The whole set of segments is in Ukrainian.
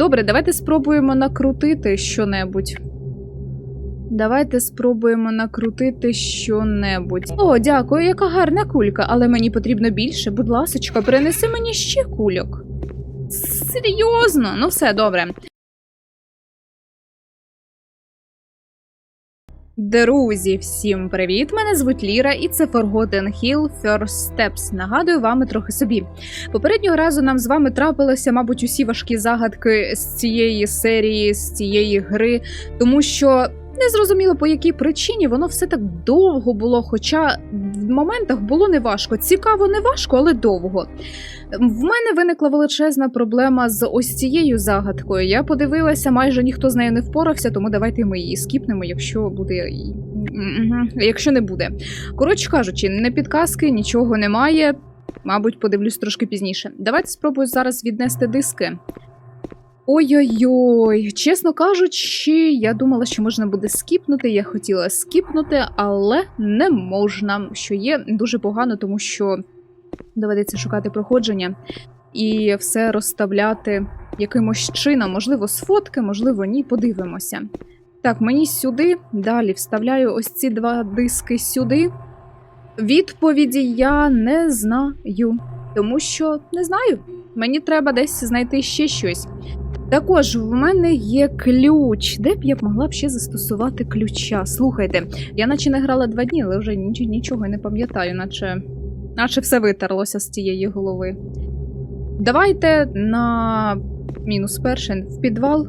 Добре, давайте спробуємо накрутити що-небудь. Давайте спробуємо накрутити що-небудь. О, дякую, яка гарна кулька, але мені потрібно більше. Будь ласочка, принеси мені ще кульок. Серйозно? Ну все добре. Друзі, всім привіт! Мене звуть Ліра, і це Forgotten Hill First Steps. Нагадую вам трохи собі. Попереднього разу нам з вами трапилися, мабуть, усі важкі загадки з цієї серії, з цієї гри, тому що не зрозуміло по якій причині воно все так довго було. Хоча в моментах було не важко. Цікаво, не важко, але довго. В мене виникла величезна проблема з ось цією загадкою. Я подивилася, майже ніхто з нею не впорався, тому давайте ми її скіпнемо, якщо буде. Якщо не буде. Коротше кажучи, не підказки, нічого немає. Мабуть, подивлюсь трошки пізніше. Давайте спробую зараз віднести диски. Ой-ой-ой, чесно кажучи, я думала, що можна буде скіпнути. Я хотіла скіпнути, але не можна, що є дуже погано, тому що доведеться шукати проходження і все розставляти якимось чином, можливо, з фотки, можливо, ні. Подивимося. Так, мені сюди. Далі вставляю ось ці два диски сюди. Відповіді я не знаю, тому що не знаю. Мені треба десь знайти ще щось. Також в мене є ключ. Де б я могла б ще застосувати ключа? Слухайте, я наче не грала два дні, але вже ніч- нічого не пам'ятаю, наче, наче все витерлося з цієї голови. Давайте на мінус перший в підвал.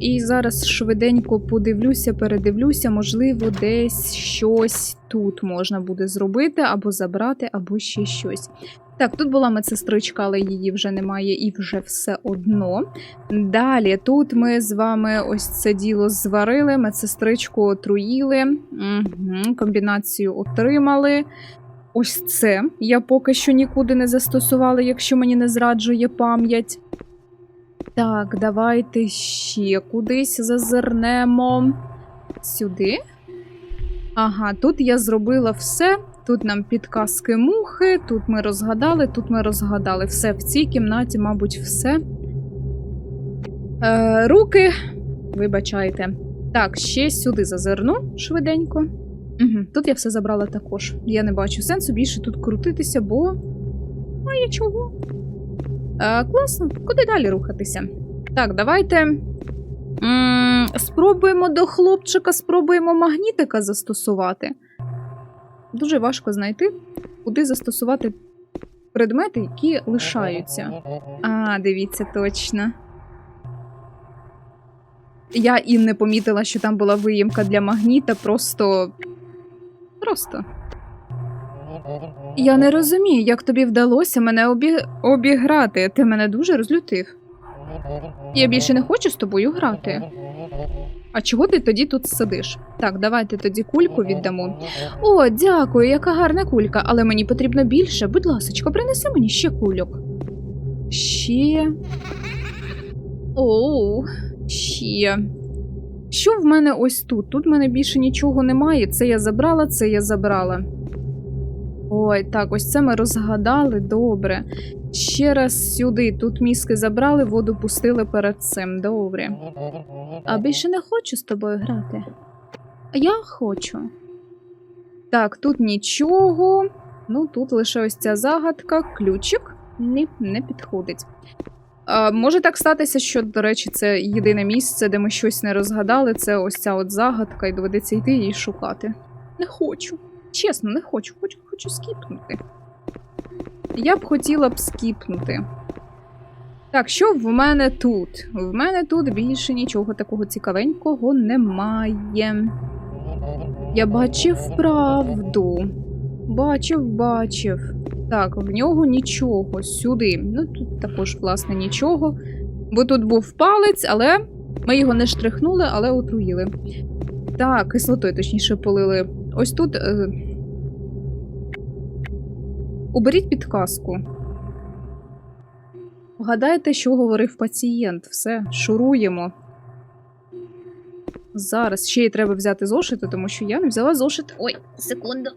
І зараз швиденько подивлюся, передивлюся, можливо, десь щось тут можна буде зробити, або забрати, або ще щось. Так, тут була медсестричка, але її вже немає і вже все одно. Далі тут ми з вами ось це діло зварили, медсестричку отруїли, угу, комбінацію отримали. Ось це я поки що нікуди не застосувала, якщо мені не зраджує пам'ять. Так, давайте ще кудись зазирнемо. Сюди. Ага, тут я зробила все. Тут нам підказки мухи, тут ми розгадали, тут ми розгадали. Все в цій кімнаті, мабуть, все. Е, руки, вибачайте. Так, ще сюди зазирну швиденько. Угу, тут я все забрала також. Я не бачу сенсу більше тут крутитися, бо. А я чого? Е, класно, куди далі рухатися? Так, давайте. м спробуємо до хлопчика, спробуємо магнітика застосувати. Дуже важко знайти, куди застосувати предмети, які лишаються. А, дивіться, точно. Я і не помітила, що там була виїмка для магніта, просто. Просто. Я не розумію, як тобі вдалося мене обі... обіграти. Ти мене дуже розлютив. Я більше не хочу з тобою грати. А чого ти тоді тут сидиш? Так, давайте тоді кульку віддамо. О, дякую, яка гарна кулька, але мені потрібно більше. Будь ласочка, принеси мені ще кульок. Ще. Оу, ще. Що в мене ось тут? Тут в мене більше нічого немає. Це я забрала, це я забрала. Ой, так, ось це ми розгадали добре. Ще раз сюди. Тут мізки забрали, воду пустили перед цим. Добре. А більше не хочу з тобою грати. Я хочу. Так, тут нічого. Ну, тут лише ось ця загадка, ключик. Ні, не підходить. А, може так статися, що, до речі, це єдине місце, де ми щось не розгадали. Це ось ця от загадка, і доведеться йти її шукати. Не хочу. Чесно, не хочу. Хочу, хочу скіпнути. Я б хотіла б скіпнути. Так, що в мене тут? В мене тут більше нічого такого цікавенького немає. Я бачив правду. Бачив, бачив. Так, в нього нічого. Сюди. Ну, тут також, власне, нічого. Бо тут був палець, але ми його не штрихнули, але отруїли. Так, кислотою, точніше, полили. Ось тут. Е... Уберіть підказку. Вгадайте, що говорив пацієнт. Все, шуруємо. Зараз ще й треба взяти зошити, тому що я не взяла зошит. Ой, секунду.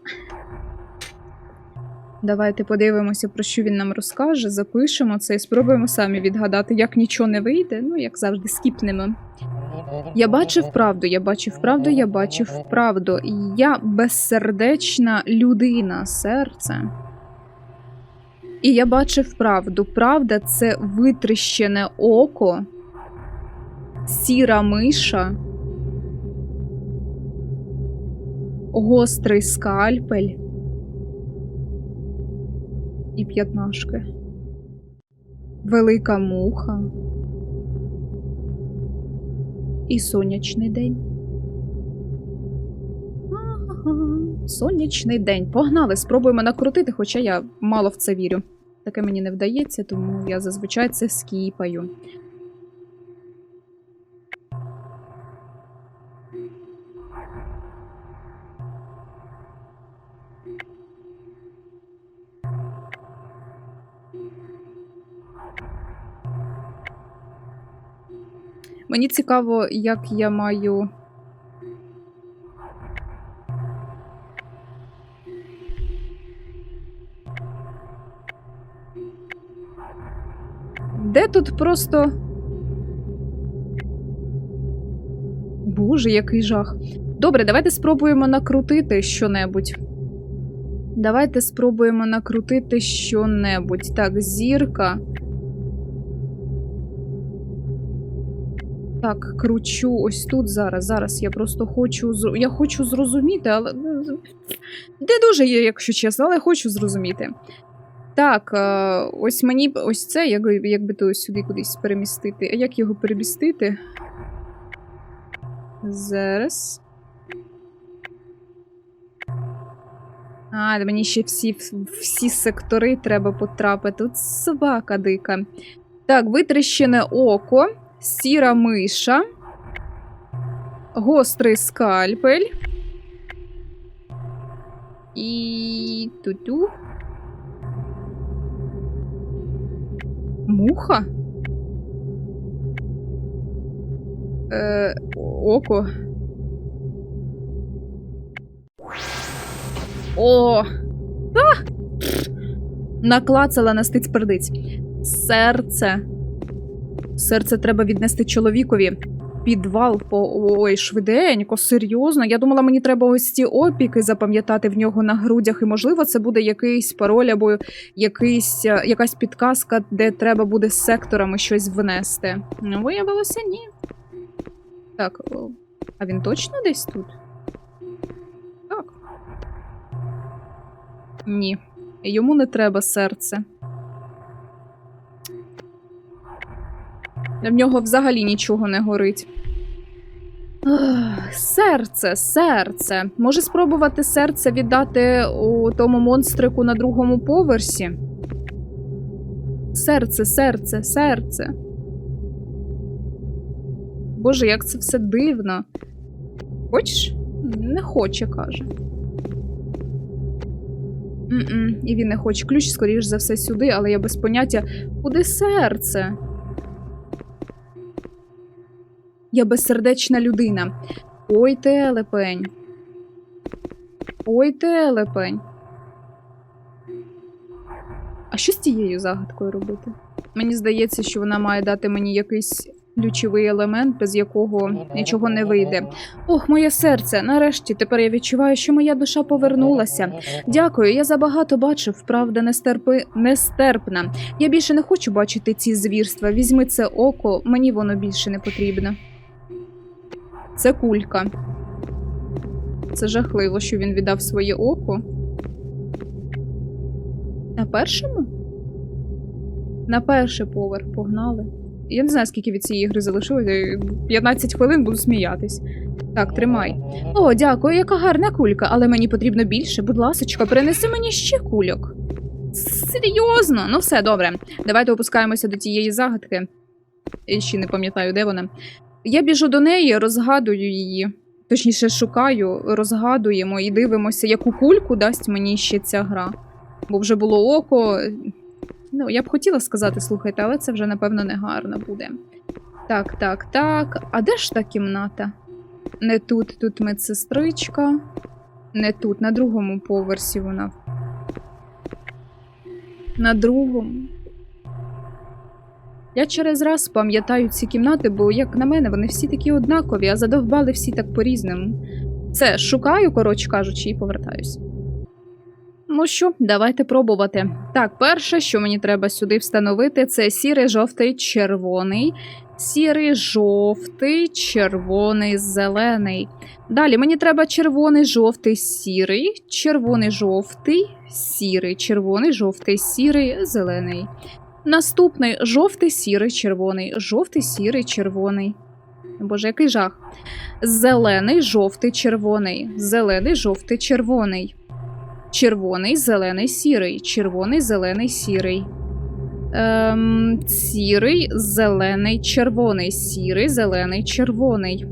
Давайте подивимося, про що він нам розкаже, запишемо це і спробуємо самі відгадати. Як нічого не вийде, ну як завжди, скіпнемо. Я бачив правду, я бачив правду, я бачив правду. Я безсердечна людина, серце. І я бачив правду. Правда це витріщене око, сіра миша, гострий скальпель і п'ятнашки. Велика муха і сонячний день. Сонячний день. Погнали, спробуємо накрутити, хоча я мало в це вірю. Таке мені не вдається, тому я зазвичай це скіпаю. Мені цікаво, як я маю. Тут просто. Боже, який жах. Добре, давайте спробуємо накрутити щонебудь. Давайте спробуємо накрутити щонебудь. Так, зірка. Так, кручу ось тут зараз. Зараз я просто хочу я хочу зрозуміти, але де дуже є, якщо чесно, але хочу зрозуміти. Так, е, ось мені ось це, як, якби то сюди кудись перемістити. А як його перемістити? Зараз. А, мені ще всі, всі сектори треба потрапити. Тут собака дика. Так, витріщене око, сіра миша, гострий скальпель. І туту. Муха? Е, око. О! А! Наклацала на стиць пердиць. Серце. Серце треба віднести чоловікові. Підвал по ой, швиденько, серйозно. Я думала, мені треба ось ці опіки запам'ятати в нього на грудях, і можливо, це буде якийсь пароль або якийсь, е, якась підказка, де треба буде з секторами щось внести. Ну, виявилося, ні. Так, а він точно десь тут? Так. Ні. Йому не треба серце. В нього взагалі нічого не горить. Серце, серце. Може спробувати серце віддати у тому монстрику на другому поверсі? Серце, серце, серце. Боже, як це все дивно. Хочеш? Не хоче, каже. М-м, І він не хоче. Ключ, скоріш за все, сюди, але я без поняття. Куди серце? Я безсердечна людина. Ой, телепень. Ой, телепень. А що з цією загадкою робити? Мені здається, що вона має дати мені якийсь ключовий елемент, без якого нічого не вийде. Ох, моє серце, нарешті, тепер я відчуваю, що моя душа повернулася. Дякую, я забагато бачив, правда, нестерпи... нестерпна. Я більше не хочу бачити ці звірства. Візьми це око, мені воно більше не потрібно. Це кулька. Це жахливо, що він віддав своє око. На першому? На перший поверх погнали. Я не знаю, скільки від цієї гри залишилося. 15 хвилин буду сміятись. Так, тримай. О, дякую, яка гарна кулька, але мені потрібно більше. Будь ласочка, принеси мені ще кульок. Серйозно? Ну все, добре. Давайте опускаємося до тієї загадки. Я ще не пам'ятаю, де вона. Я біжу до неї, розгадую її. Точніше, шукаю, розгадуємо і дивимося, яку кульку дасть мені ще ця гра. Бо вже було око. Ну, я б хотіла сказати, слухайте, але це вже, напевно, не гарно буде. Так, так, так. А де ж та кімната? Не тут, тут медсестричка. Не тут, на другому поверсі вона. на другому. Я через раз пам'ятаю ці кімнати, бо, як на мене, вони всі такі однакові, а задовбали всі так по-різному. Все, шукаю, коротше кажучи, і повертаюсь. Ну що, давайте пробувати. Так, перше, що мені треба сюди встановити, це сірий, жовтий, червоний. Сірий, жовтий, червоний, зелений. Далі мені треба червоний, жовтий, сірий, червоний, жовтий, сірий, червоний, жовтий, сірий, зелений. Наступний жовтий, сірий, червоний, жовтий, сірий, червоний. Боже, який жах. Зелений, жовтий, червоний, зелений, жовтий, червоний. Червоний, зелений, сірий, червоний, зелений, сірий. Ем, сірий, зелений, червоний, сірий, зелений, червоний.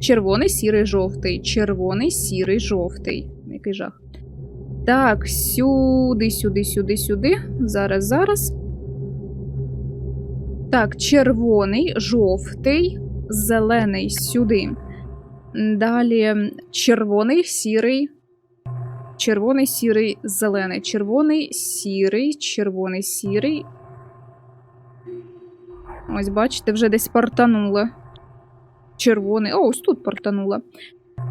Червоний, сірий, жовтий, червоний, сірий, жовтий. Який жах. Так, сюди, сюди, сюди, сюди. Зараз, зараз. Так, червоний, жовтий, зелений сюди. Далі червоний, сірий, червоний, сірий, зелений, червоний, сірий, червоний, сірий. Ось, бачите, вже десь портануло. Червоний. О, ось тут портануло.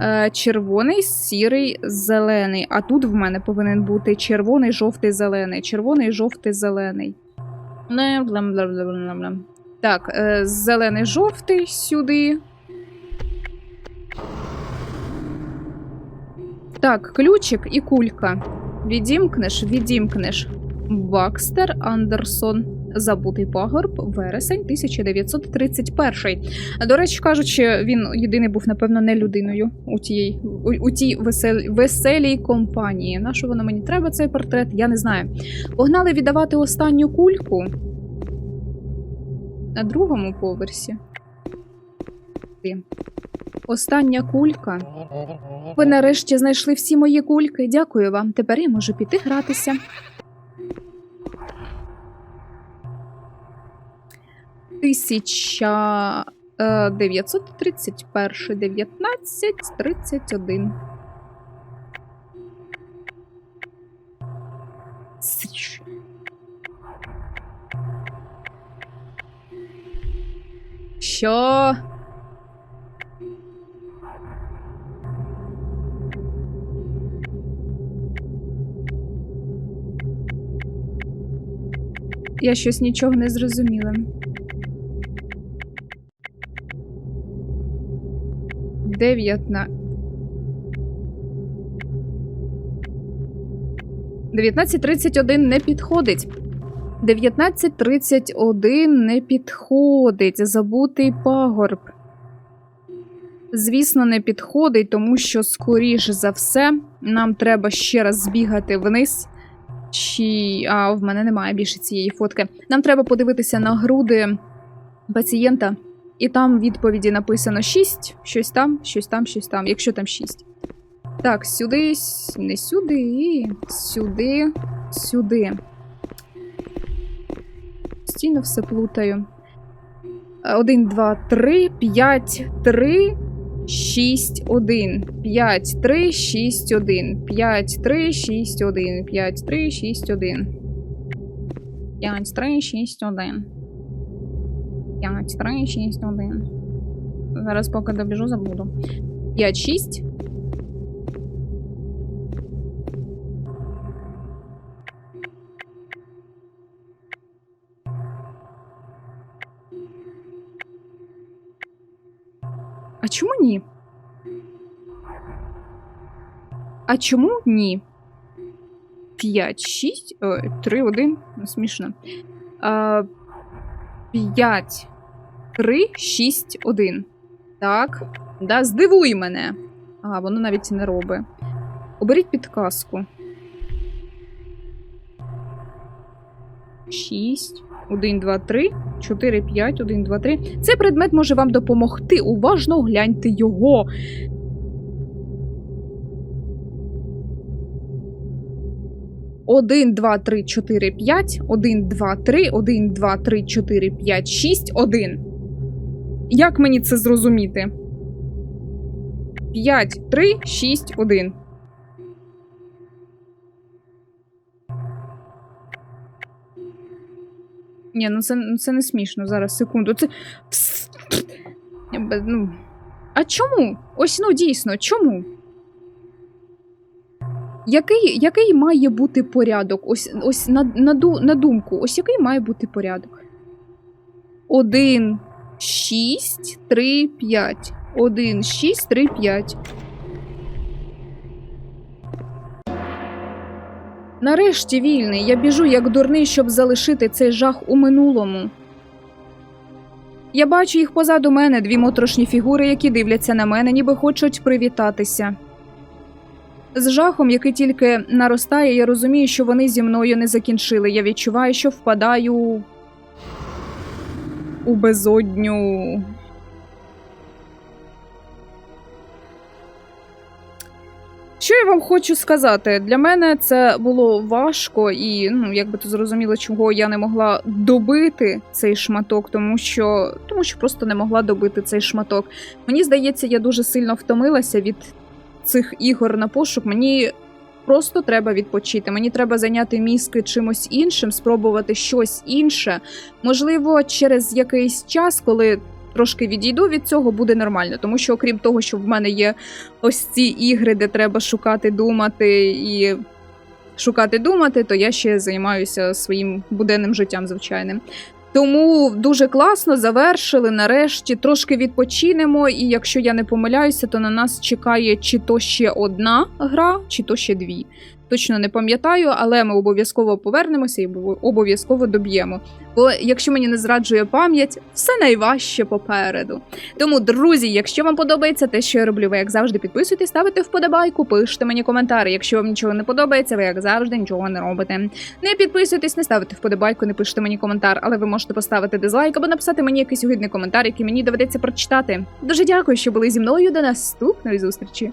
Е, червоний, сірий, зелений. А тут в мене повинен бути червоний, жовтий, зелений. Червоний, жовтий, зелений. Так, е, зелений, жовтий сюди. Так, ключик і кулька. Відімкнеш, відімкнеш. Бакстер Андерсон. Забутий пагорб, вересень 1931. До речі, кажучи, він єдиний був, напевно, не людиною у тій, у, у тій весел, веселій компанії. На що воно мені треба, цей портрет? Я не знаю. Погнали віддавати останню кульку на другому поверсі. Остання кулька. Ви нарешті знайшли всі мої кульки. Дякую вам. Тепер я можу піти гратися. Тисяча е, 931, 19, 31. Січ. Що? Я щось нічого не зрозуміла. Дев'ятна. 19.31 не підходить. 19.31 не підходить. Забутий пагорб. Звісно, не підходить, тому що, скоріш за все, нам треба ще раз збігати вниз. Чи. А, в мене немає більше цієї фотки. Нам треба подивитися на груди пацієнта, і там відповіді написано 6, щось там, щось там, щось там, якщо там 6. Так, сюди, не сюди, сюди, сюди. Постійно все плутаю. 1, 2, 3, 5, 3, 6, 1. 5, 3, 6, 1. 5, 3, 6, 1. 5, 3, 6, 1. 5, 3, 6, 1. 5, 3, 6, 1. Зараз поки добіжу, забуду. 5, 6. А чому ні? А чому ні? 5, 6, 3, 1. Смішно. А, 5, 3, 6, 1. Так. Да, здивуй мене. А, воно навіть не робить. Оберіть підказку. 6, 1, 2, 3, 4, 5, 1, 2, 3. Цей предмет може вам допомогти. Уважно гляньте його. Один, два, три, чотири, п'ять. Один, два, три, один, два, три, чотири, п'ять, шість, один. Як мені це зрозуміти? П'ять, три, шість, один. Ні, ну це, ну це не смішно зараз, секунду. Це. Ну. А чому? Ось ну дійсно, чому? Який, який має бути порядок? Ось, ось на, на, на думку, ось який має бути порядок? Один, шість, три, п'ять. Один, шість, три, п'ять. Нарешті вільний. Я біжу як дурний, щоб залишити цей жах у минулому. Я бачу їх позаду мене, дві моторошні фігури, які дивляться на мене, ніби хочуть привітатися. З жахом, який тільки наростає, я розумію, що вони зі мною не закінчили. Я відчуваю, що впадаю у безодню. Що я вам хочу сказати? Для мене це було важко, і ну, якби то зрозуміло, чого я не могла добити цей шматок, тому що, тому що просто не могла добити цей шматок. Мені здається, я дуже сильно втомилася від цих ігор на пошук. Мені просто треба відпочити. Мені треба зайняти мізки чимось іншим, спробувати щось інше. Можливо, через якийсь час, коли трошки відійду від цього, буде нормально. Тому що, окрім того, що в мене є ось ці ігри, де треба шукати, думати і шукати думати, то я ще займаюся своїм буденним життям звичайним. Тому дуже класно завершили. Нарешті трошки відпочинемо. І якщо я не помиляюся, то на нас чекає чи то ще одна гра, чи то ще дві. Точно не пам'ятаю, але ми обов'язково повернемося і обов'язково доб'ємо. Бо якщо мені не зраджує пам'ять, все найважче попереду. Тому, друзі, якщо вам подобається те, що я роблю, ви як завжди підписуйтесь, ставите вподобайку, пишете мені коментарі. Якщо вам нічого не подобається, ви як завжди нічого не робите. Не підписуйтесь, не ставите вподобайку, не пишете мені коментар, але ви можете поставити дизлайк або написати мені якийсь огидний коментар, який мені доведеться прочитати. Дуже дякую, що були зі мною. До наступної зустрічі.